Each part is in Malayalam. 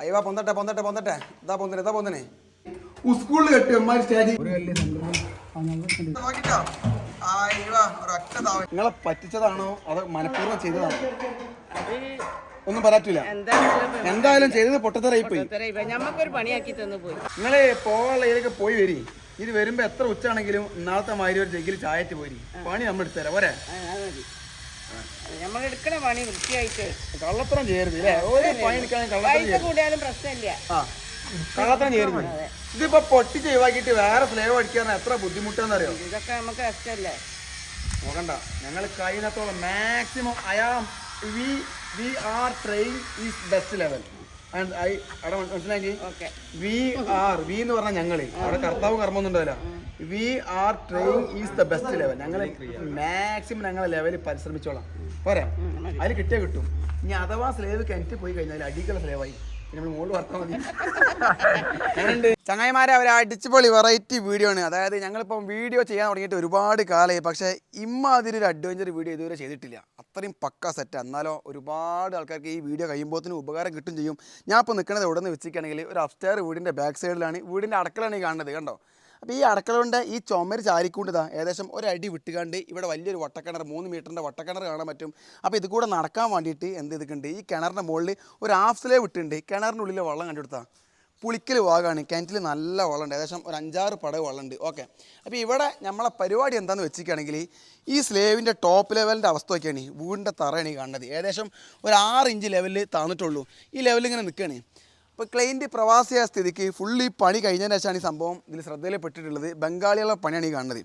അയ്യവാ പൊന്തട്ടെ പൊന്തട്ടെ പൊന്തട്ടെ. ഇതാ പൊന്തനെ ഇതാ പൊന്തനെ. സ്കൂളിൽ കെട്ടി അമ്മാരി സ്റ്റേജ് നിങ്ങളെ പറ്റിച്ചതാണോ? അത് മനഃപൂർവം ചെയ്തതാണോ? ഒന്നും പറയാറ്റില്ല എന്തായാലും ചെയ്തത് പൊട്ടത്തരായി പോയി ഞമ്മക്കൊരു പണിയാക്കി തന്നു പോയി. നിങ്ങൾ പോകാനുള്ള ഇതിലൊക്കെ പോയി വരി. ഇത് വരുമ്പോ എത്ര ഉച്ചാണെങ്കിലും നാളത്തെ മാതിരി ഒരു ജഗ്ഗിൽ ചായറ്റ് പോയി പണി നമ്മൾ എടുത്തുതരാം പോരെ? നമ്മൾ എടുക്കണ പണി വൃത്തിയായിട്ട്. കള്ളത്തരം ചെയ്യരുത് ഒരു പണി പൈസ കൂടിയാലും പ്രശ്നമില്ല. കള്ളത്തരം ചെയ്യരുത് ഇതിപ്പോ പൊട്ടി ചെയ്വാക്കിട്ട് വേറെ ഫ്ലേവ് അടിക്കാൻ എത്ര ബുദ്ധിമുട്ടാന്നറിയോ? ഇതൊക്കെ നമുക്ക് കഷ്ടല്ലേ നോക്കണ്ട. ഞങ്ങൾ കഴിയുന്നത്തോളം maximum I'm we we are train is best level മനസ്സിലാക്കി ഓക്കെ. വി ആർ വി എന്ന് പറഞ്ഞാൽ ഞങ്ങൾ. അവിടെ കർത്താവ് കർമ്മൊന്നും ഒന്നുണ്ടാവില്ല we are train is the best level. ഞങ്ങൾ മാക്സിമം ഞങ്ങളെ ലെവലിൽ പരിശ്രമിച്ചോളാം. പോരാ? അതിൽ കിട്ടിയാൽ കിട്ടും. ഇനി അഥവാ സ്ലേവ് കിണറ്റ് പോയി കഴിഞ്ഞാൽ അടിക്കുള്ള സ്ലേവായി നമ്മൾ മുകളിൽ വർത്താൽ മതി. ചങ്ങായിമാരെ അവർ അടിച്ചുപൊളി വെറൈറ്റി വീഡിയോ ആണ്. അതായത് ഞങ്ങളിപ്പം വീഡിയോ ചെയ്യാൻ തുടങ്ങിയിട്ട് ഒരുപാട് കാലമായി പക്ഷേ ഇമ്മാതിരി ഒരു അഡ്വഞ്ചർ വീഡിയോ ഇതുവരെ ചെയ്തിട്ടില്ല. അത്രയും പക്ക സെറ്റ് എന്നാലോ ഒരുപാട് ആൾക്കാർക്ക് ഈ വീഡിയോ കഴിയുമ്പോഴത്തേനും ഉപകാരം കിട്ടും ചെയ്യും. ഞാൻ ഇപ്പോൾ നിൽക്കുന്നത് എവിടെ നിന്ന് വെച്ചിരിക്കുകയാണെങ്കിൽ ഒരു അപ്സ്റ്റെയർ വീടിന്റെ ബാക്ക് സൈഡിലാണ് വീടിന്റെ അടുക്കളയാണ് ഈ കാണുന്നത് കണ്ടോ? അപ്പോൾ ഈ അടുക്കളയുടെ ഈ ചുമര് ചാരിക്കൊണ്ടിതാ ഏകദേശം ഒരടി വിട്ടുകാണ്ട് ഇവിടെ വലിയൊരു വട്ടക്കിണർ മൂന്ന് മീറ്ററിന്റെ വട്ടക്കിണർ കാണാൻ പറ്റും. അപ്പോൾ ഇത് കൂടെ നടക്കാൻ വേണ്ടിയിട്ട് എന്ത് ചെയ്തിട്ടുണ്ട്? ഈ കിണറിന്റെ മുകളിൽ ഒരു ഹാഫ് സ്ലേ വിട്ടുണ്ട് കിണറിന്റെ ഉള്ളിൽ വെള്ളം കണ്ടെടുത്താൽ പുളിക്കൽ ഭാഗമാണ്. കിണറ്റിൽ നല്ല വെള്ളമുണ്ട്. ഏകദേശം ഒരു അഞ്ചാറ് പടവ് വെള്ളമുണ്ട്. ഓക്കെ. അപ്പോൾ ഇവിടെ നമ്മളെ പരിപാടി എന്താണെന്ന് വെച്ചിരിക്കുകയാണെങ്കിൽ ഈ സ്ലേവിന്റെ ടോപ്പ് ലെവലിന്റെ അവസ്ഥ നോക്കിയാണ് വീടിന്റെ തറയാണ് ഈ കാണുന്നത്. ഏകദേശം ഒരു ആറ് ഇഞ്ച് ലെവലിൽ താന്നിട്ടുള്ളൂ. ഈ ലെവലിൽ ഇങ്ങനെ നിൽക്കുകയാണ്. അപ്പോൾ ക്ലൈന്റ് പ്രവാസിയായ സ്ഥിതിക്ക് ഫുള്ളി പണി കഴിഞ്ഞതിന് ശേഷമാണ് ഈ സംഭവം ഇതിൽ ശ്രദ്ധയിൽപ്പെട്ടിട്ടുള്ളത്. ബംഗാളികളുടെ പണിയാണ് ഈ കാണുന്നത്.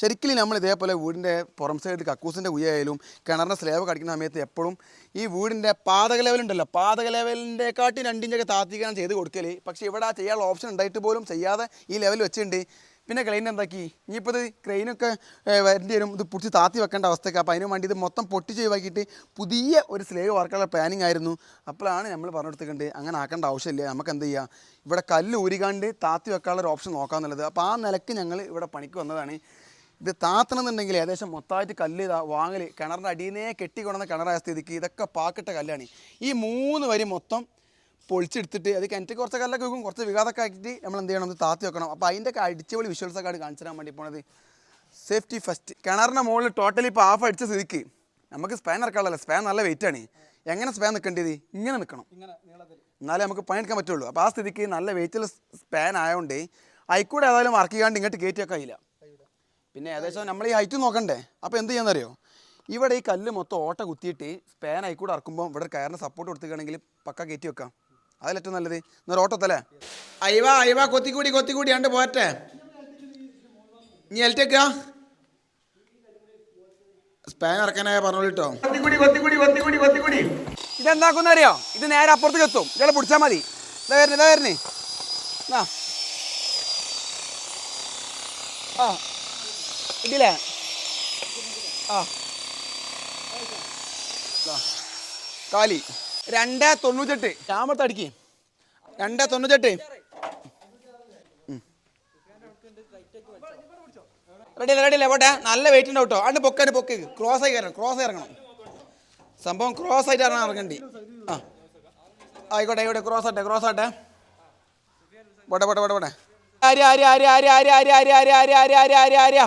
ശരിക്കും നമ്മൾ ഇതേപോലെ വീടിന്റെ പുറം സൈഡ് കക്കൂസിന്റെ ഉയയായാലും കിണറിന്റെ സ്ലേവ് കടിക്കുന്ന സമയത്ത് എപ്പോഴും ഈ വീടിന്റെ പാതക ലെവലുണ്ടല്ലോ പാതക ലെവലിന്റെ കാട്ടി രണ്ടിഞ്ചൊക്കെ താത്തിക്കാൻ ചെയ്ത് കൊടുക്കൽ പക്ഷേ ഇവിടെ ആ ചെയ്യാനുള്ള ഓപ്ഷൻ ഉണ്ടായിട്ട് പോലും ചെയ്യാതെ ഈ ലെവൽ വെച്ചിട്ടുണ്ട്. പിന്നെ ക്രെയിൻ എന്താക്കി? ഇനിയിപ്പോൾ ഇത് ക്രെയിനൊക്കെ വരേണ്ടി വരും. ഇത് പിടിച്ച് താത്തി വെക്കേണ്ട അവസ്ഥയൊക്കെ. അപ്പോൾ അതിന് വേണ്ടി ഇത് മൊത്തം പൊട്ടി ചെയ്യുവാക്കിയിട്ട് പുതിയ ഒരു സ്ലേവ് വർക്കുള്ള പ്ലാനിങ് ആയിരുന്നു. അപ്പോഴാണ് നമ്മൾ പറഞ്ഞെടുത്തിട്ടുണ്ട് അങ്ങനെ ആക്കേണ്ട ആവശ്യമില്ല. നമുക്ക് എന്ത് ചെയ്യുക ഇവിടെ കല്ല് ഊരികാണ്ട് താത്തി വെക്കാനുള്ള ഒരു ഓപ്ഷൻ നോക്കാമെന്നുള്ളത് അപ്പോൾ ആ നിലയ്ക്ക് ഞങ്ങൾ ഇവിടെ പണിക്ക് വന്നതാണ്. ഇത് താത്തണമെന്നുണ്ടെങ്കിൽ ഏകദേശം മൊത്തമായിട്ട് കല്ല് വാങ്ങൽ കിണറിന്റെ അടിയിൽ നിന്നേ കെട്ടിക്കൊണ്ടുവന്ന കിണറായ സ്ഥിതിക്ക് ഇതൊക്കെ പാക്കിട്ട കല്ലാണ്. ഈ മൂന്ന് വരി മൊത്തം പൊളിച്ചെടുത്തിട്ട് അത് കിണറ്റ് കുറച്ച് കല്ലൊക്കെ വെക്കും കുറച്ച് വികാതൊക്കെ ആക്കിയിട്ട് നമ്മൾ എന്ത് ചെയ്യണം? ഒന്ന് താത്തി വെക്കണം. അപ്പോൾ അതിന്റെ ഒക്കെ അടിച്ചുപൊളി വിഷ്വൽസൊക്കെ ആണ് കാണിച്ചു തരാൻ വേണ്ടി പോണത്. സേഫ്റ്റി ഫസ്റ്റ് കിണറിന്റെ മുകളിൽ ടോട്ടലി ഇപ്പോൾ ഹാഫ് അടിച്ച സ്ഥിതിക്ക് നമുക്ക് സ്പാൻ ഇറക്കാനുള്ളല്ലോ സ്പാൻ നല്ല വെയിറ്റ് ആണ്. എങ്ങനെ സ്പാൻ നിൽക്കേണ്ടത്? ഇങ്ങനെ നിൽക്കണം. എന്നാലേ നമുക്ക് പണിയെടുക്കാൻ പറ്റുള്ളൂ. അപ്പോൾ ആ സ്ഥിതിക്ക് നല്ല വെയിറ്റുള്ള സ്പാൻ ആയതുകൊണ്ട് ഹൈക്കൂടെ ഏതായാലും വർക്ക് ചെയ്യാണ്ട് ഇങ്ങോട്ട് കയറ്റിയൊക്കെ ആയില്ല പിന്നെ ഏകദേശം നമ്മൾ ഈ ഹൈറ്റ് നോക്കണ്ടേ? അപ്പോൾ എന്ത് ചെയ്യാന്നറിയോ? ഇവിടെ ഈ കല്ല് മൊത്തം ഓട്ട കുത്തിയിട്ട് സ്പാൻ ആയിക്കൂടെ ഇറക്കുമ്പോൾ ഇവിടെ കയറിന് സപ്പോർട്ട് കൊടുത്തുകയാണെങ്കിൽ പക്ക കയറ്റി വെക്കാം. അതിലേറ്റവും നല്ലത്? എന്നൊരു ഓട്ടത്തല്ലേ? അയവാ അയവാ കൊത്തിക്കൂടി കൊത്തിക്കൂടി അണ്ട് പോരട്ടെ. നീ എൽറ്റേക്കാ സ്പാൻ ഇറക്കാനായ പറഞ്ഞോളൂ കേട്ടോ കൊത്തിക്കൂടി കൊത്തിക്കൂടി കൊത്തിക്കൂടി കൊത്തിക്കൂടി. ഇതെന്താക്കുന്ന അറിയോ ഇത് നേരെ അപ്പുറത്തേക്ക് എത്തും. ഇയാളെ പിടിച്ചാൽ മതി. ഇതാ വരുന്നേ ഇതാ വരുന്നേ. ആ. ആ. ഇതില്ലേ ആ. കാലി. രണ്ട് തൊണ്ണൂറ്റെട്ട് ക്യാമറത്ത് അടിക്ക് രണ്ട് തൊണ്ണൂറ്റെട്ട് റെഡി അല്ല റെഡി അല്ലേ പോട്ടെ നല്ല വെയിറ്റ് ഉണ്ട് കേട്ടോ അണ്ട് പൊക്കാന് പൊക്ക് ക്രോസ് ആയി കയറണം ക്രോസ് ഇറങ്ങണം സംഭവം ക്രോസ് ആയിട്ട് ഇറങ്ങാൻ ഇറങ്ങണ്ടി ആ ആയിക്കോട്ടെ ആയിക്കോട്ടെ ക്രോസ് ആട്ടെ ക്രോസ് ആട്ടെ പോട്ടെ പോട്ടെ പോട്ടെ പോട്ടെ ആര്യ ആര്യ ആര്യ ആര്യ ആര്യ ആര്യ ആര്യ ആര്യ ആര്യ ആര്യ ആര്യ ആര്യ ആര്യ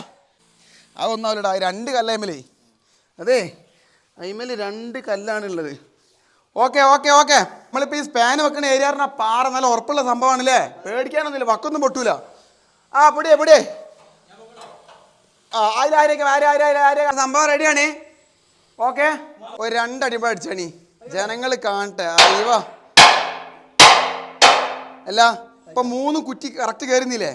അതൊന്നാവില്ലടാ രണ്ട് കല്ലൈമലേ അതെ അയിമൽ രണ്ട് കല്ലാണ് ഉള്ളത് ഓക്കെ ഓക്കെ ഓക്കെ. നമ്മളിപ്പോൾ ഈ സ്പാൻ വെക്കുന്ന ഏരിയ പാറ നല്ല ഉറപ്പുള്ള സംഭവമാണല്ലേ? പേടിക്കാനൊന്നുമില്ല വക്കൊന്നും പൊട്ടൂല. ആ പൊടിയേ പൊടിയേ. ആ ആര് ആര് ആര് ആര് സംഭവം റെഡിയാണ് ഓക്കെ. ഒരു രണ്ടടി അടിച്ചണി ജനങ്ങൾ കാണട്ടെ. അയ്യോ. അല്ല ഇപ്പൊ മൂന്ന് കുറ്റി കറക്റ്റ് കയറുന്നില്ലേ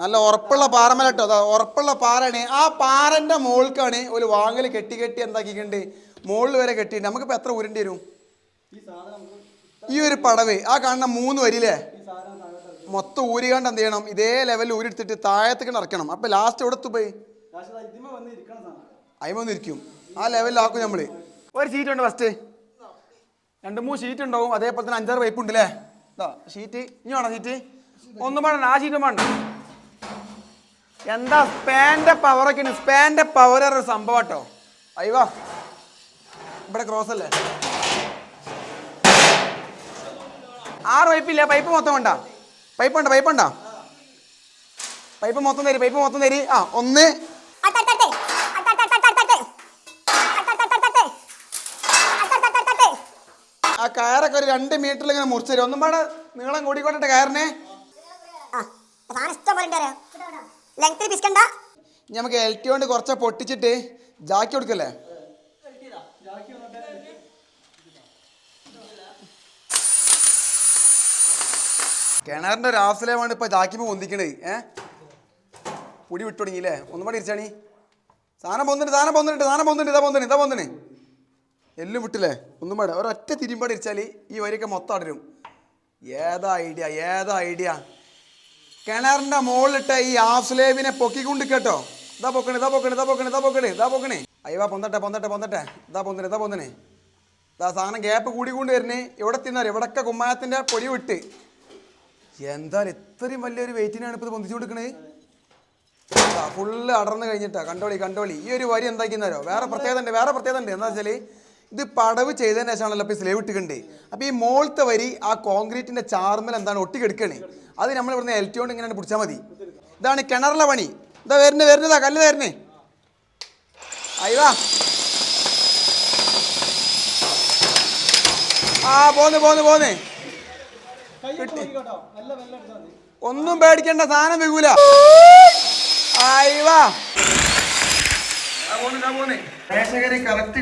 നല്ല ഉറപ്പുള്ള പാറമലട്ടോ അതാ ഉറപ്പുള്ള പാറയാണ്. ആ പാറന്റെ മോൾക്കാണ് ഒരു വാങ്ങൽ കെട്ടി കെട്ടി എന്താക്കിക്കണ്ട് മുകളിൽ വരെ കെട്ടിയിട്ടുണ്ട്. നമുക്കിപ്പോൾ എത്ര ഉരുണ്ടി വരും? ഈ ഒരു പടവ് ആ കാണുന്ന മൂന്ന് വരില്ലേ മൊത്തം ഊരികാണ്ട് എന്ത് ചെയ്യണം? ഇതേ ലെവലിൽ ഊരിയെടുത്തിട്ട് താഴത്തേക്ക് ഇറക്കണം. അപ്പൊ ലാസ്റ്റ് എവിടെ പോയി? അയിമ വന്നിരിക്കും ആ ലെവലിലാക്കും നമ്മൾ ഒരു ഷീറ്റ് ഉണ്ട് ഫസ്റ്റ് രണ്ട് മൂന്ന് ഷീറ്റ് ഉണ്ടാവും. അതേപോലെ തന്നെ അഞ്ചാറ് പൈപ്പ് ഉണ്ട് അല്ലേ ഷീറ്റ് ഇനി വേണം ഷീറ്റ് ഒന്നും വേണ്ട ആ ഷീറ്റും വേണ്ട. എന്താ സ്പാന്റെ പവറൊക്കെയാണ് സ്പാന്റെ പവർ ഒരു സംഭവം കേട്ടോ അയ്യോ ഇവിടെ ക്രോസ് അല്ലേ? ആറ് പൈപ്പില്ല പൈപ്പ് മൊത്തം വേണ്ട. പൈപ്പ് ഉണ്ടോ പൈപ്പ് ഉണ്ടോ പൈപ്പ് മൊത്തം തരി പൈപ്പ് മൊത്തം തരി. ആ ഒന്ന്. ആ കയറൊക്കെ ഒരു രണ്ട് മീറ്ററിൽ ഇങ്ങനെ മുറിച്ചു തരും. ഒന്നും പാടെ നീളം കൂടിക്കോട്ടെ കയറിനെ. നമുക്ക് എൽ ടി കൊണ്ട് കുറച്ച് പൊട്ടിച്ചിട്ട് ജാക്കി കൊടുക്കല്ലേ? കിണറിന്റെ ഒരു ആഫ്സലേമാണ് ഇപ്പൊ ജാക്കിമ പൊന്തിക്കണത്. ഏ? പൊടി വിട്ടു തുടങ്ങിയില്ലേ? ഒന്നും പാടി ഇരിച്ചാണി സാധനം പൊന്നിട്ട് സാധനം പൊന്നിട്ട് സാധനം പൊന്നിട്ട് ഇതാ പൊന്നിട്ട് ഇതാ പൊന്നിന് എല്ലും വിട്ടില്ലേ? ഒന്നും പാടെ ഒരൊറ്റ തിരിമ്പാടി ഇരിച്ചാൽ ഈ വരിയൊക്കെ മൊത്തം അടരും. ഏതാ ഐഡിയ ഏതാ ഐഡിയ? കിണറിന്റെ മുകളിലിട്ട ഈ ആസ്ലേവിനെ സ്ലേബിനെ പൊക്കിക്കൊണ്ട് കേട്ടോ. ഇതാ പൊക്കണേ ഇതാ പൊക്കണേ ഇതാ പൊക്കണേ ഇതാ പൊക്കണേ ഇതാ പൊക്കണേ. അയ്യവാ പൊന്തട്ടെ പൊന്തട്ടെ പൊന്തട്ടെ. ഇതാ പൊന്നിന് ഇതാ പൊന്നിന് ഇതാ സാധനം ഗ്യാപ്പ് കൂടിക്കൊണ്ട് വരുന്നേ എവിടെ തിന്നാറ് ഇവിടൊക്കെ കുമ്മായത്തിന്റെ പൊടി വിട്ട്. എന്തായാലും ഇത്രയും വലിയൊരു വെയിറ്റിനാണ് ഇപ്പൊ ഇത് പൊന്തിച്ചു കൊടുക്കണേ? ഫുള്ള് അടർന്നു കഴിഞ്ഞിട്ടാ. കണ്ടോളി കണ്ടോളി. ഈ ഒരു വരി എന്താക്കുന്നാരോ വേറെ പ്രത്യേകത ഉണ്ട് വേറെ പ്രത്യേകത ഉണ്ട്. എന്താ വെച്ചാൽ ഇത് പടവ് ചെയ്തതിന് ശേഷമാണല്ലോ ഇപ്പോൾ സ്ലേവ് ഇട്ടിട്ടുണ്ട് അപ്പോൾ ഈ മോളത്തെ വരി ആ കോൺക്രീറ്റിന്റെ ചാർമൽ എന്താണ് ഒട്ടിക്കെടുക്കണേ. അത് നമ്മൾ ഇവിടുന്ന് എൽ ടി കൊണ്ട് ഇങ്ങനെ പിടിച്ചാൽ മതി. ഇതാണ് കിണറിലെ പണി. ഇതാ വരുന്നത് വരുന്നതാ കല്ല് തരണേ അയ്യോ ആ പോന്ന് പോന്ന് പോന്ന്. കിട്ടി. ഒന്നും പേടിക്കേണ്ട സാധനം വെകൂല. പ്രേക്ഷകരെ കറക്റ്റ്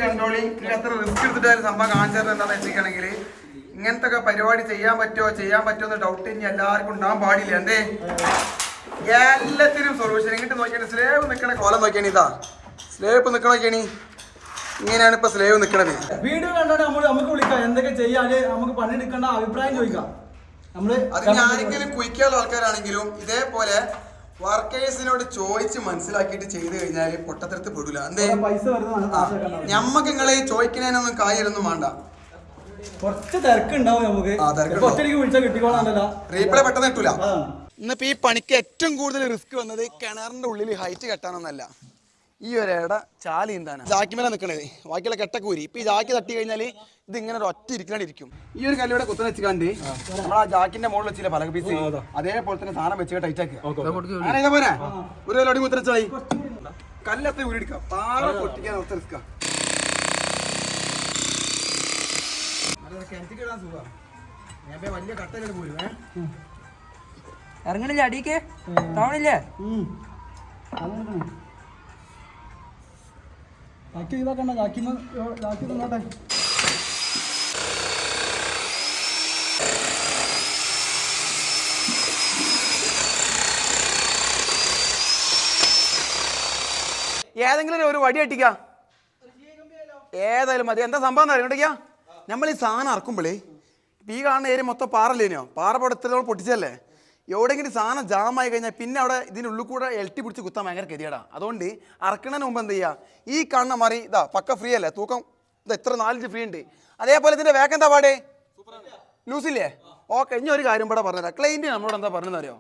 റിസ്ക് എടുത്തിട്ടായാലും സംഭവം കാണിച്ചത് എന്താണെന്ന് വെച്ചിട്ടുണ്ടെങ്കിൽ ഇങ്ങനത്തെ ഒക്കെ പരിപാടി ചെയ്യാൻ പറ്റുമോ ചെയ്യാൻ പറ്റുമോ എന്ന് ഡൗട്ട് ഇനി എല്ലാവർക്കും ഉണ്ടാവാൻ പാടില്ല. എന്തേ? എല്ലാത്തിനും സൊല്യൂഷൻ ഇങ്ങോട്ട് നോക്കിയാണ് സ്ലേവ് നിൽക്കണ കോലം നോക്കിയാണ് ഇതാ. സ്ലേവ് ഇപ്പൊ നിൽക്കണ നോക്കിയാണ് ഇങ്ങനെയാണ് ഇപ്പൊ സ്ലേവ് നിൽക്കണത് വീഡിയോ കണ്ടോ നമ്മൾ നമുക്ക് വിളിക്കാം. എന്തൊക്കെ ചെയ്യാൻ നമുക്ക് പണിയെടുക്കേണ്ട അഭിപ്രായം ചോദിക്കാം. അത് ഇനി ആരെങ്കിലും കുയിക്കാനുള്ള ആൾക്കാരാണെങ്കിലും ഇതേപോലെ വർക്കേഴ്സിനോട് ചോദിച്ച് മനസ്സിലാക്കിയിട്ട് ചെയ്തു കഴിഞ്ഞാൽ പൊട്ടത്തരത്ത് പെടൂല. എന്തേ? ഞമ്മക്ക് നിങ്ങളെ ചോദിക്കുന്നതിനൊന്നും കാര്യമൊന്നും വേണ്ട. കുറച്ച് തിരക്കുണ്ടാവും നമുക്ക്. റീപ്ലേ പെട്ടെന്ന് കിട്ടൂല. ഇന്നിപ്പോ ഈ പണിക്ക് ഏറ്റവും കൂടുതൽ റിസ്ക് വന്നത് കിണറിന്റെ ഉള്ളിൽ ഹൈറ്റ് കെട്ടാനൊന്നല്ല. ഈ ഒരു ഇട ചാലി എന്താണ് ജാക്കിമേലെ നിൽക്കണത് ബാക്കിയുള്ള കെട്ടക്കൂരി. ഇപ്പൊ ഈ ജാക്കി തട്ടി കഴിഞ്ഞാൽ ഇത് ഇങ്ങനെ ഒരു ഒറ്റ ഇരിക്കണ്ടിരിക്കും ഈ ഒരു കല്ലിവിടെ കുത്തനെ വെച്ചുകാണ്ട് നമ്മൾ ആ ജാക്കിന്റെ മുകളിൽ വെച്ചില്ല പലക പീസ് അതേപോലെ തന്നെ സാധനം വെച്ച് ടൈറ്റ് ആക്കുക. അങ്ങനെ പോരെ? ഒരു കല്ലോടി കുത്തരച്ചായി കല്ലത്തെ ഊരിയെടുക്കാം പാറ പൊട്ടിക്കാൻ ഒത്ത റിസ്ക്കാ വലിയ കട്ടയിലോട്ട് പോരും ഇറങ്ങണില്ലേ അടിക്ക്? താവണില്ലേ? ബാക്കി ഒഴിവാക്കണ്ട ബാക്കി ബാക്കി നോട്ടെ ഏതെങ്കിലും ഒരു- വടി അട്ടിക്ക ഏതായാലും മതി. എന്താ സംഭവം അറിയാം കേട്ടിക്കാ നമ്മൾ ഈ സാധനം ഇറക്കുമ്പോഴേ ഈ കാണുന്ന ഏരിയ മൊത്തം പാറല്ലേനോ പാറ പൊടത്തിൽ പൊട്ടിച്ചല്ലേ എവിടെയെങ്കിലും സാധനം ജാമായി കഴിഞ്ഞാൽ പിന്നെ അവിടെ ഇതിന്റെ ഉള്ളിൽ കൂടെ എൽട്ടി പിടിച്ച് കുത്താൻ ഭയങ്കര ഗതിയടാ അതുകൊണ്ട് അറക്കണതിന് മുമ്പ് എന്ത് ചെയ്യുക ഈ കാണുന്ന മറി ഇതാ പക്ക ഫ്രീ അല്ലേ? തൂക്കം ഇത് എത്ര നാലഞ്ച് ഫ്രീ ഉണ്ട്. അതേപോലെ ഇതിന്റെ വേക്ക് എന്താ പാടേ? ലൂസില്ലേ ഓക്കെ ഇനി ഒരു കാര്യം ഇവിടെ പറഞ്ഞുതരാം. ക്ലൈന്റ് നമ്മളോട് എന്താ പറഞ്ഞതെന്ന് അറിയോ?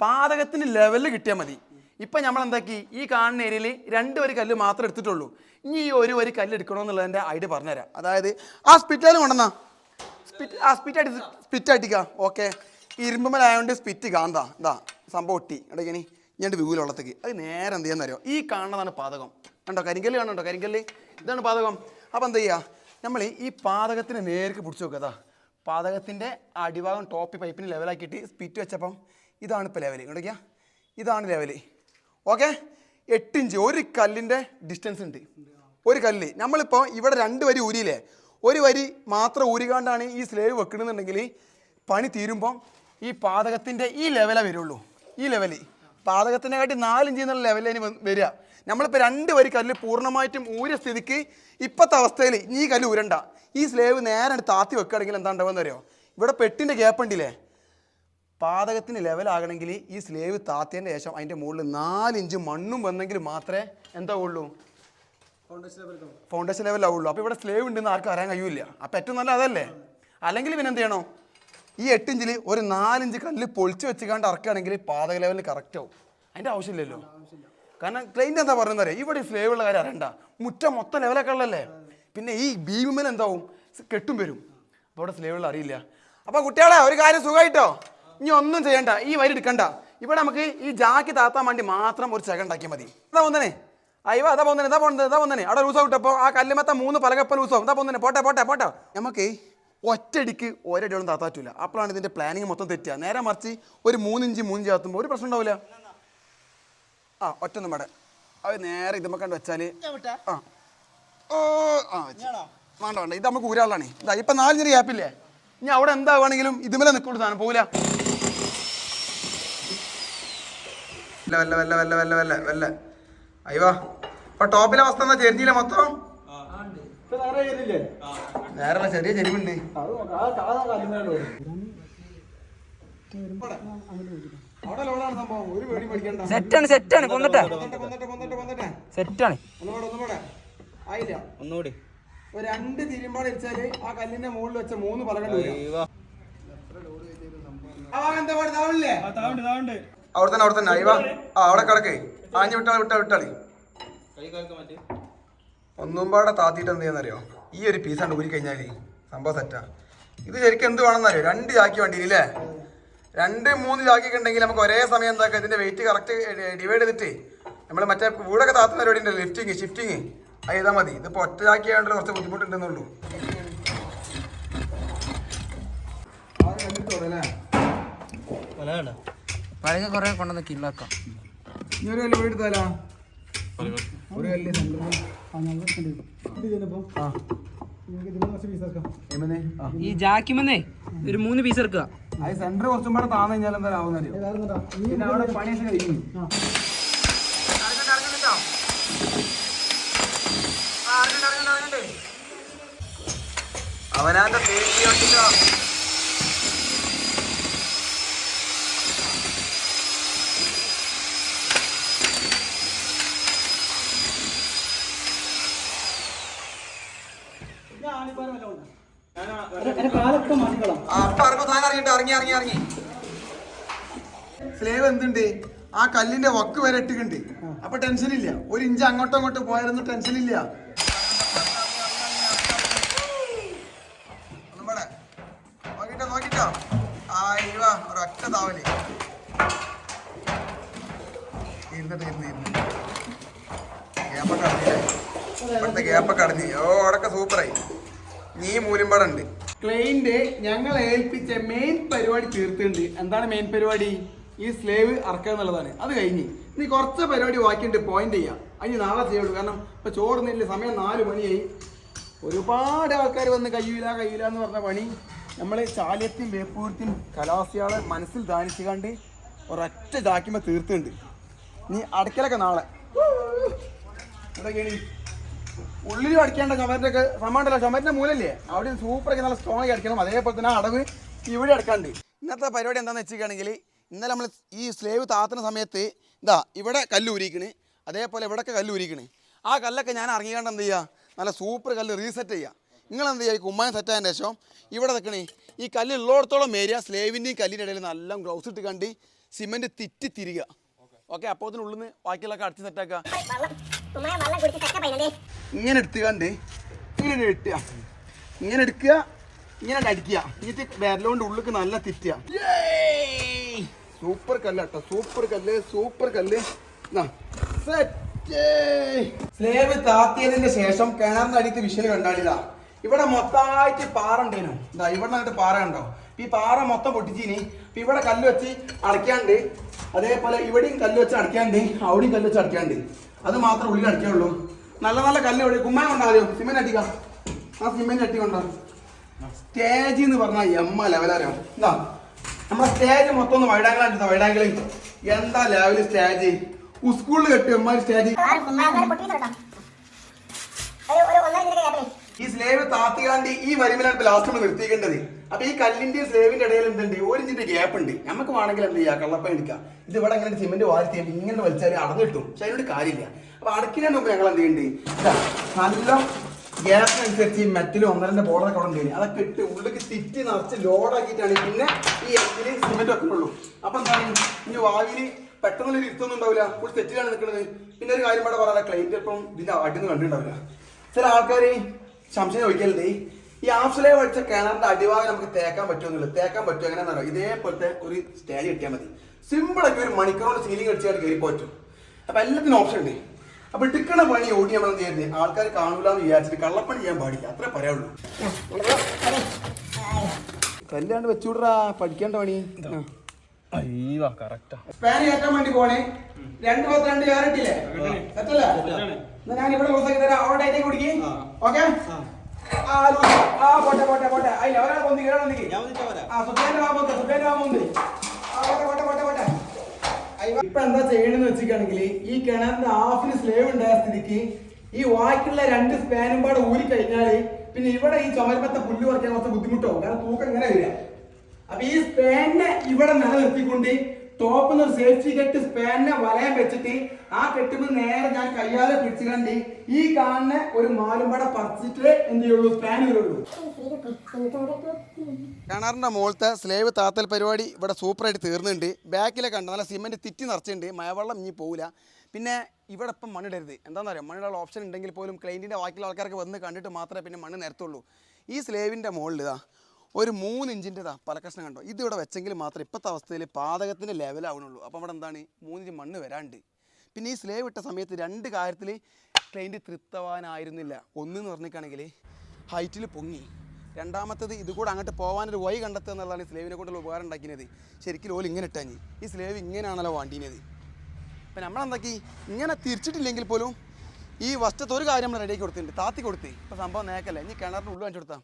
പാതകത്തിന് ലെവലിൽ കിട്ടിയാൽ മതി. ഇപ്പം നമ്മൾ എന്താക്കി? ഈ കാണുന്ന ഏരിയയിൽ രണ്ട് വരി കല്ല് മാത്രമേ എടുത്തിട്ടുള്ളൂ. ഇനി ഈ ഒരു വരി കല്ല് എടുക്കണമെന്നുള്ളതിന്റെ ഐഡിയ പറഞ്ഞുതരാം. അതായത് ആ സ്പിറ്റാലും കൊണ്ടുവന്നാ. സ്പിറ്റ് ആ സ്പിറ്റ് അടി സ്പിറ്റ് അടിക്കുക ഓക്കെ. ഇരുമ്പമലായതുകൊണ്ട് സ്പിറ്റ് കാന്താ എന്താ സംഭവം ഒട്ടി. ഇടയ്ക്കിനി ഞാൻ വിപുലുള്ളത്തേക്ക് അത് നേരെ എന്ത് ചെയ്യാന്ന് അറിയോ ഈ കാണുന്നതാണ് പാതകം. കണ്ടോ കരിങ്കല്ല് കാണുന്നുണ്ടോ കരിങ്കല്ല്? ഇതാണ് പാതകം. അപ്പം എന്ത് ചെയ്യുക നമ്മൾ ഈ പാതകത്തിന് നേർക്ക് പിടിച്ചു നോക്കുക അതാ. പാതകത്തിന്റെ അടിഭാഗം ടോപ്പ് പൈപ്പിന് ലെവലാക്കിയിട്ട് സ്പിറ്റ് വെച്ചപ്പം ഇതാണ് ഇപ്പോൾ ലെവൽ ഇടയ്ക്ക ഇതാണ് ലെവൽ ഓക്കെ എട്ട് ഇഞ്ച് ഒരു കല്ലിന്റെ ഡിസ്റ്റൻസ് ഉണ്ട്. ഒരു കല്ല്. നമ്മളിപ്പോൾ ഇവിടെ രണ്ട് വരി ഊരിയില്ലേ? ഒരു വരി മാത്രം ഊരികാണ്ടാണ് ഈ സ്ലേവ് വെക്കണമെന്നുണ്ടെങ്കിൽ പണി തീരുമ്പം ഈ പാതകത്തിന്റെ ഈ ലെവലേ വരുള്ളൂ. ഈ ലെവൽ പാതകത്തിനെ കാട്ടി നാലിഞ്ച് എന്നുള്ള ലെവലിന് വരിക. നമ്മളിപ്പോൾ രണ്ട് വരി കല്ല് പൂർണമായിട്ടും ഊരിയ സ്ഥിതിക്ക് ഇപ്പോഴത്തെ അവസ്ഥയിൽ ഈ കല്ല് ഉരണ്ട ഈ സ്ലേവ് നേരെ താത്തി വെക്കുകയാണെങ്കിൽ എന്താ ഉണ്ടാവുമെന്ന് അറിയോ? ഇവിടെ പെട്ടിന്റെ ഗ്യാപ്പ് ഉണ്ടില്ലേ? പാതകത്തിന് ലെവലാകണമെങ്കിൽ ഈ സ്ലേവ് താത്തിയതിന്റെ ശേഷം അതിന്റെ മുകളിൽ നാലിഞ്ച് മണ്ണും വന്നെങ്കിൽ മാത്രമേ എന്താ ഉള്ളൂ? ഫൗണ്ടേഷൻ ലെവലാവുള്ളൂ അപ്പോൾ ഇവിടെ സ്ലേവ് ഉണ്ടെന്ന് ആർക്കും അറിയാൻ കഴിയില്ല. അപ്പോൾ ഏറ്റവും നല്ല അതല്ലേ? അല്ലെങ്കിൽ പിന്നെ എന്ത് ചെയ്യണോ? ഈ എട്ടിഞ്ചിൽ ഒരു നാലിഞ്ച് കല്ല് പൊളിച്ച് വെച്ചുകൊണ്ട് ഇറക്കുകയാണെങ്കിൽ പാതക ലെവലിൽ കറക്റ്റ് ആവും. അതിന്റെ ആവശ്യമില്ലല്ലോ. കാരണം ക്ലൈന്റ് എന്താ പറയുന്നത് അറിയാം? ഇവിടെ സ്ലേവ് ഉള്ള കാര്യം അറിയണ്ട. മുറ്റം മൊത്തം ലെവലൊക്കെ ഉള്ളല്ലേ പിന്നെ ഈ ബീമിൽ എന്താവും? കെട്ടും വരും. അപ്പോൾ ഇവിടെ സ്ലേവുകൾ അറിയില്ല. അപ്പോൾ കുട്ടികളെ ഒരു കാര്യം സുഖമായിട്ടോ ഇനി ഒന്നും ചെയ്യണ്ട. ഈ വരി എടുക്കണ്ട. ഇവിടെ നമുക്ക് ഈ ജാക്കി താത്താൻ വേണ്ടി മാത്രം ഒരു ചക ഉണ്ടാക്കിയാൽ മതി. എന്താ പോന്നേ അയ്യോ അതാ പോന്നെ എന്താ പോകുന്നത് എന്താ പോന്നെ അവിടെ ലൂസ് ഔട്ടപ്പോ ആ കല്ലുമത്ത മൂന്ന് പലകപ്പ ലൂസോ എന്താ പോന്നെ പോട്ടെ പോട്ടെ പോട്ടെ. നമുക്ക് ഒറ്റയടിക്ക് ഒരടിയോളം താത്താറ്റൂല അപ്പോഴാണ് ഇതിന്റെ പ്ലാനിങ് മൊത്തം തെറ്റുക നേരെ മറിച്ച് ഒരു മൂന്നിഞ്ച് മൂന്നിഞ്ച് താത്തുമ്പോൾ ഒരു പ്രശ്നം ഉണ്ടാവില്ല ആ ഒറ്റൊന്നും നമ്മുടെ അത് നേരെ ഇതുമ്പോൾ കണ്ട് വെച്ചാൽ ആ. ഓ ആ. വേണ്ട വേണ്ട. ഇത് നമുക്ക് ഊരാളാണ്. ഇതാ ഇപ്പം നാല് ചെറിയ ഗ്യാപ്പില്ലേ ഇനി അവിടെ എന്താവുകയാണെങ്കിലും ഇതുമല്ലേ നിൽക്കുള്ളൂ സാധനം. പോവില്ല വല്ല വല്ല വല്ല വല്ല വല്ല വല്ല വല്ല. അയ്യോ അപ്പൊ ടോപ്പിലെ അവസ്ഥ എന്താ? ചെരിഞ്ഞില്ല മൊത്തം. നേരെ ചെറിയ ചെരുവുണ്ട്. കാ സെറ്റാണ് സെറ്റാണ് കൊന്നിട്ടെ സെറ്റാണ് ഒന്നുകൂടെ രണ്ട് തിരുമ്പാട് ഇടിച്ചാൽ ആ കല്ലിന്റെ മുകളിൽ വെച്ച മൂന്ന് പലകണ്ട് അവിടെ തന്നെ അവിടെ തന്നെ. അവിടെ കിടക്കേ. ആഞ്ഞു വിട്ടാളി വിട്ടാ വിട്ടാളി. ഒന്നും പാടെ താത്തിയിട്ട് എന്ത് ചെയ്യുന്നറിയോ? ഈ ഒരു പീസ് കണ്ട് ഊരി കഴിഞ്ഞാൽ സംഭവം സെറ്റാ ഇത് ശരിക്കും എന്ത് വേണമെന്നറിയോ? രണ്ട് ചാക്കി വണ്ടി അല്ലേ രണ്ട് മൂന്ന് ചാക്കിയൊക്കെ ഉണ്ടെങ്കിൽ നമുക്ക് ഒരേ സമയം എന്താ ഇതിന്റെ വെയിറ്റ് കറക്റ്റ് ഡിവൈഡ് ചെയ്തിട്ട് നമ്മൾ മറ്റേ വീടൊക്കെ താത്തുന്ന പരിപാടി ഉണ്ടല്ലോ ലിഫ്റ്റിങ് ഷിഫ്റ്റിങ് അത് ചെയ്താൽ മതി. ഇതിപ്പോൾ ഒറ്റ ചാക്കി ആയതുകൊണ്ട് കുറച്ച് ബുദ്ധിമുട്ടുണ്ടെന്നുള്ളൂ. പഴയ കൊറേ കൊണ്ടുവന്ന് കില്ലാക്കാം ഇനി ഒരു വീട് എടുത്താലോ? ഒരു ഈ ജാക്കിമെന്നേ ഒരു മൂന്ന് പീസ് എടുക്കുക. അത് സെന്റർ കുറച്ചും കൂടെ താന്ന് കഴിഞ്ഞാൽ എന്താ ആവുന്നറിയോ ഏതായിരുന്നടാ? ഈ പിന്നെ അവിടെ പണിയൊക്കെ കഴിഞ്ഞു. അവനാന്റെ പേര് സ്ലേവ് എന്തുണ്ട്? ആ കല്ലിന്റെ വക്ക് വരെ ഇട്ടിട്ടുണ്ട്. അപ്പൊ ടെൻഷൻ ഇല്ല. ഒരു ഇഞ്ച് അങ്ങോട്ടും അങ്ങോട്ടും പോയാലൊന്നും ടെൻഷൻ ഇല്ല. നോക്കിട്ടോ ഗ്യാപ്പൊക്കെ അടഞ്ഞില്ലേ? ഓ അടക്ക സൂപ്പറായി നീ മൂലിമ്പടുണ്ട് ക്ലെയിന്റ് ഞങ്ങളെ ഏൽപ്പിച്ച മെയിൻ പരിപാടി തീർത്തിട്ടുണ്ട്. എന്താണ് മെയിൻ പരിപാടി? ഈ സ്ലേവ് അറക്കുക എന്നുള്ളതാണ്. അത് കഴിഞ്ഞ് ഇനി കുറച്ച് പരിപാടി വാക്കിയിട്ട് പോയിന്റ് ചെയ്യാം. അതിന് നാളെ ചെയ്യുള്ളൂ കാരണം ഇപ്പൊ ചോറുന്നില്ല. സമയം നാല് മണിയായി. ഒരുപാട് ആൾക്കാർ വന്ന് കയ്യൂല കയ്യൂല എന്ന് പറഞ്ഞ പണി നമ്മൾ ചാലിയത്തിയും വേപ്പൂരത്തിയും കലാസിയാളെ മനസ്സിൽ ധാനിച്ചു കണ്ട് ഒരൊറ്റ ചാക്കിമ്മ തീർത്തുണ്ട് നീ അടയ്ക്കലൊക്കെ നാളെ. ഇതൊക്കെയാണ് ഉള്ളിലും അടിക്കേണ്ട ചുമരിന്റെ ഒക്കെ ചുമരിന്റെ മൂലല്ലേ? അവിടെ സൂപ്പർ സൂപ്പറൊക്കെ നല്ല സ്ട്രോങ് ആയി അടിക്കണം. അതേപോലെ തന്നെ അടവ് ഇവിടെ അടക്കാണ്ട്. ഇന്നത്തെ പരിപാടി എന്താണെന്ന് വെച്ചിരിക്കുകയാണെങ്കിൽ ഇന്നലെ നമ്മൾ ഈ സ്ലേവ് താത്തുന്ന സമയത്ത് ഇതാ ഇവിടെ കല്ല് ഉരിക്കണ് അതേപോലെ ഇവിടെയൊക്കെ കല്ല് ഉരിക്കണ് ആ കല്ലൊക്കെ ഞാൻ ഇറങ്ങിക്കാണ്ട് എന്ത് ചെയ്യുക നല്ല സൂപ്പർ കല്ല് റീസെറ്റ് ചെയ്യുക നിങ്ങൾ എന്ത് ചെയ്യുക ഈ കുമ്മായം സെറ്റ് ആയതിന്റെ ശേഷം ഇവിടെ നിൽക്കണേ ഈ കല്ല് ഉള്ളിടത്തോളം ഏരിയ സ്ലേവിന്റെയും കല്ലിന്റെ ഇടയിൽ നല്ല ഗ്ലൗസ് ഇട്ട് കണ്ട് സിമെന്റ് തിറ്റി തിരിക ഓക്കെ അപ്പോൾ അതിനുള്ളിൽ നിന്ന് ബാക്കിയുള്ളൊക്കെ അടിച്ച് സെറ്റാക്കുക ഇങ്ങനെ എടുത്തുകണ്ടേ ഇങ്ങനെ എടുക്കുക ഇങ്ങനെ എടുക്കുക ഇങ്ങനെ അടിക്കുക എന്നിട്ട് ബാരലോണ്ട് ഉള്ളിക്ക് നല്ല തിറ്റുക. സൂപ്പർ കല്ല് കേട്ടോ. സൂപ്പർ കല്ല് സൂപ്പർ കല്ല്. സ്ലേവ് താത്തിയതിന് ശേഷം കിണറിന്റെ അടിക്ക് വിഷൽ കണ്ടാളിതാ ഇവിടെ മൊത്തമായിട്ട് പാറ ഉണ്ടേനു. ഇതാ ഇവിടെ നിന്നിട്ട് പാറ ഉണ്ടോ ഈ പാറ മൊത്തം പൊട്ടിച്ചിനി. ഇപ്പൊ ഇവിടെ കല്ല് വെച്ച് അടയ്ക്കാണ്ട് അതേപോലെ ഇവിടെയും കല്ല് വെച്ച് അടയ്ക്കാണ്ട് അവിടെയും കല്ല് വെച്ച് അടയ്ക്കാണ്ട്. അത് മാത്രം ഉള്ളിൽ അടയ്ക്കാനുള്ളൂ നല്ല നല്ല കല്ല് ഇവിടെ കുമ്മൻ ഉണ്ടാകും സിമെന്റ് അടിക്കാം. ആ സിമെന്റ് അട്ടി കൊണ്ടാ. സ്റ്റേജ് എന്ന് പറഞ്ഞാൽ എമ്മ ലെവലറിയോ എന്താ നമ്മുടെ സ്റ്റേജ് മൊത്തം ഒന്ന് വൈഡാങ്കിളാണ് വൈഡാങ്കിൾ എന്താ ലെവൽ സ്റ്റേജ്? സ്കൂളിൽ കെട്ടി എമ്മാര് സ്റ്റേജ്. ഈ സ്ലേവ് താത്തികാണ്ട് ഈ വരിമിലാണ് ലാസ്റ്റ് നമ്മൾ നിർത്തിക്കേണ്ടത് അപ്പൊ ഈ കല്ലിന്റെ സ്ലേവിന്റെ ഇടയിൽ എന്തുണ്ട്? ഒരു ഇഞ്ചിന്റെ ഗ്യാപ്പ് ഉണ്ട്. നമുക്ക് വേണമെങ്കിൽ എന്ത് ചെയ്യാം? കള്ളപ്പ എടുക്കാം. ഇത് ഇവിടെ ഇങ്ങനെ സിമെന്റ് വാഴ്ത്തി ഇങ്ങനെ വലിച്ചാൽ അടഞ്ഞു കിട്ടും പക്ഷെ അതിനോട് കാര്യമില്ല. അപ്പൊ അടക്കിനു മുമ്പ് ഞങ്ങൾ എന്ത് ചെയ്യുന്നുണ്ട് നല്ല ഗ്യാപ്പിനനുസരിച്ച് ഈ മെറ്റലും ഒന്നരന്റെ ബോർഡൊക്കെ അവിടെ ഉണ്ട് അതൊക്കെ ഇട്ട് ഉള്ളിലേക്ക് തിറ്റി നിറച്ച് ലോഡാക്കിയിട്ടാണ് പിന്നെ ഈ എട്ടിൽ സിമെന്റ് വെക്കുന്നുള്ളൂ അപ്പൊ എന്താണ്? ഇനി പെട്ടെന്ന് ഒരു ഇരുത്തൊന്നും ഉണ്ടാവില്ല. ഫുൾ തെറ്റിലാണ് നിൽക്കുന്നത് പിന്നെ ഒരു കാര്യം ഇവിടെ പറയാം ക്ലൈന്റ് ഇപ്പം ഇതിന്റെ അടിന്ന് കണ്ടിട്ടുണ്ടാവില്ല. ചില ആൾക്കാർ സംശയം ചോദിക്കലുണ്ട്. ഈ ആഫ്സിലെ വലിച്ച കിണറിന്റെ അടിഭാഗം നമുക്ക് തേക്കാൻ പറ്റുമെന്നുള്ളൂ. തേക്കാൻ പറ്റും എങ്ങനെയാണെന്നോ ഇതേപോലത്തെ ഒരു സ്റ്റേജ് കിട്ടിയാൽ മതി. സിമ്പിൾ ഒക്കെ ഒരു മണിക്കൂറോട് സീലിംഗ് അടിച്ചാൽ കയറി പറ്റും. അപ്പൊ എല്ലാത്തിനും ഓപ്ഷൻ ഉണ്ട് അപ്പൊ എടുക്കണ പണി ഓടി നമ്മൾ ചെയ്യുന്നത് ആൾക്കാർ കാണൂലെന്ന് വിചാരിച്ചിട്ട് കള്ളപ്പണി ചെയ്യാൻ പാടില്ല. അത്രേ പറയുള്ളൂ കല്യാണ്ട് വെച്ചുവിടാ പഠിക്കേണ്ട പണി. അയ്യോ കറക്റ്റാ സ്പാൻ കയറ്റാൻ വേണ്ടി പോണേ. രണ്ട് പത്ത് രണ്ട് കയറിട്ടില്ലേ സെറ്റല്ലേ ഞാൻ ഇവിടെ അവിടെ കുടിക്ക്. ഓക്കെ ആ ലൂസ്. ആ പോട്ടെ പോട്ടെ പോട്ടെ. അതില്ല ഒരാൾ പൊന്തി ഒരാൾ പൊന്തിക്ക് ആ സുബേന്റെ വാ സുബേന്റെ വാ ആ പോട്ടെ പോട്ടെ പോട്ടെ പോട്ടെ. ഇപ്പൊ എന്താ ചെയ്യണെന്ന് വെച്ചിട്ടാണെങ്കിൽ ഈ കിണറിന്റെ ഹാഫിന് സ്ലേവ് ഉണ്ടായ സ്ഥിതിക്ക് ഈ വാക്കിയുള്ള രണ്ട് സ്പാനും പാടെ ഊരി കഴിഞ്ഞാൽ പിന്നെ ഇവിടെ ഈ ചുമരപ്പത്തെ പുല്ല് പറിക്കാൻ കുറച്ച് ബുദ്ധിമുട്ടാവും. കാരണം തൂക്കം ഇങ്ങനെ വരിക. അപ്പൊ ഈ സ്പാനിനെ ഇവിടെ നിലനിർത്തിക്കൊണ്ട് ടോപ്പിൽ നിന്ന് സേഫ്റ്റി കെട്ട് സ്പാനിനെ വലയം വെച്ചിട്ട് ആ കെട്ടുമ്പോൾ നേരെ ഞാൻ കയ്യാതെ പിടിച്ചു കണ്ട് ഈ കാണുന്ന ഒരു മാലുംപട പറിച്ചിട്ട് എന്ത് ചെയ്യുള്ളൂ? സ്പാൻ വരുള്ളൂ കിണറിന്റെ മുകളത്തെ സ്ലേവ് താത്തൽ പരിപാടി ഇവിടെ സൂപ്പറായിട്ട് തീർന്നുണ്ട് ബാക്കിലെ കണ്ട നല്ല സിമെന്റ് തിറ്റി നിറച്ചിട്ടുണ്ട്. മഴവെള്ളം ഇനി പോവില്ല. പിന്നെ ഇവിടെ ഇപ്പം മണ്ണിടരുത്. എന്താണെന്ന് പറയാം മണ്ണിടാനുള്ള ഓപ്ഷൻ ഉണ്ടെങ്കിൽ പോലും ക്ലൈന്റിന്റെ ബാക്കിയുള്ള ആൾക്കാർക്ക് വന്ന് കണ്ടിട്ട് മാത്രമേ പിന്നെ മണ്ണ് നിരത്തുള്ളൂ. ഈ സ്ലേവിന്റെ മുകളിൽ ഇതാ ഒരു മൂന്ന് ഇഞ്ചിന്റെതാ പല കഷ്ണം കണ്ടോ? ഇതിവിടെ വെച്ചെങ്കിൽ മാത്രം ഇപ്പോഴത്തെ അവസ്ഥയിൽ പാതകത്തിന്റെ ലെവലാവണുള്ളൂ അപ്പോൾ അവിടെ എന്താണ്? മൂന്നിഞ്ച് മണ്ണ് വരാണ്ട്. പിന്നെ ഈ സ്ലേവ് ഇട്ട സമയത്ത് രണ്ട് കാര്യത്തിൽ ക്ലൈന്റ് തൃപ്തവാനായിരുന്നില്ല. ഒന്നെന്ന് പറഞ്ഞിട്ടാണെങ്കിൽ ഹൈറ്റിൽ പൊങ്ങി. രണ്ടാമത്തത് ഇതുകൂടെ അങ്ങോട്ട് പോകാനൊരു വഴി കണ്ടെത്തുക എന്നുള്ളതാണ് ഈ സ്ലേവിനെ കൊണ്ടുള്ള ഉപകാരം ഉണ്ടാക്കിയത്. ശരിക്കും ഓൽ ഇങ്ങനെ ഇട്ടാഞ്ഞ് ഈ സ്ലേവ് ഇങ്ങനെയാണല്ലോ വാണ്ടിയത്. അപ്പം നമ്മളെന്താക്കി ഇങ്ങനെ തിരിച്ചിട്ടില്ലെങ്കിൽ പോലും ഈ വസ്തുത്തെ ഒരു കാര്യം നമ്മൾ റെഡിയാക്കി കൊടുത്തിട്ടുണ്ട്. താത്തി കൊടുത്ത്. ഇപ്പം സംഭവം നേക്കല്ലേ ഇനി കിണറിന്റെ ഉള്ളു കാണിച്ചു കൊടുത്താൽ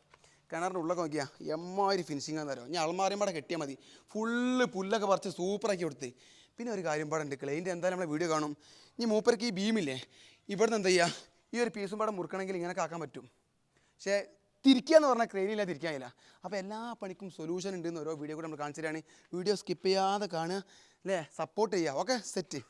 കിണറിന്റെ ഉള്ളൊക്കെ നോക്കിയാൽ എമ്മാതിരി ഫിനിഷിംഗ് ആണെന്ന് അറിയാം? ഇനി അൾമാരിയും പാടെ കെട്ടിയാൽ മതി. ഫുള്ള് പുല്ലൊക്കെ പറിച്ച് സൂപ്പറാക്കി കൊടുത്ത്. പിന്നെ ഒരു കാര്യം പാടെ ഉണ്ട് ക്ലൈന്റ് എന്തായാലും നമ്മളെ വീഡിയോ കാണും. ഇനി മൂപ്പർക്ക് ഈ ബീമില്ലേ ഇവിടുന്ന് എന്താ ചെയ്യുക ഈ ഒരു പീസും പാടെ മുറുക്കണമെങ്കിൽ ഇങ്ങനെ കാക്കാൻ പറ്റും. പക്ഷേ തിരിക്കുക എന്ന് പറഞ്ഞാൽ ക്രെയിനില്ല തിരിക്കാനില്ല അപ്പോൾ എല്ലാ പണിക്കും സൊല്യൂഷൻ ഉണ്ട് എന്ന് ഓരോ വീഡിയോ കൂടെ നമ്മൾ കാണിച്ചിട്ടാണ് വീഡിയോ സ്കിപ്പ് ചെയ്യാതെ കാണുക അല്ലേ? സപ്പോർട്ട് ചെയ്യുക. Okay set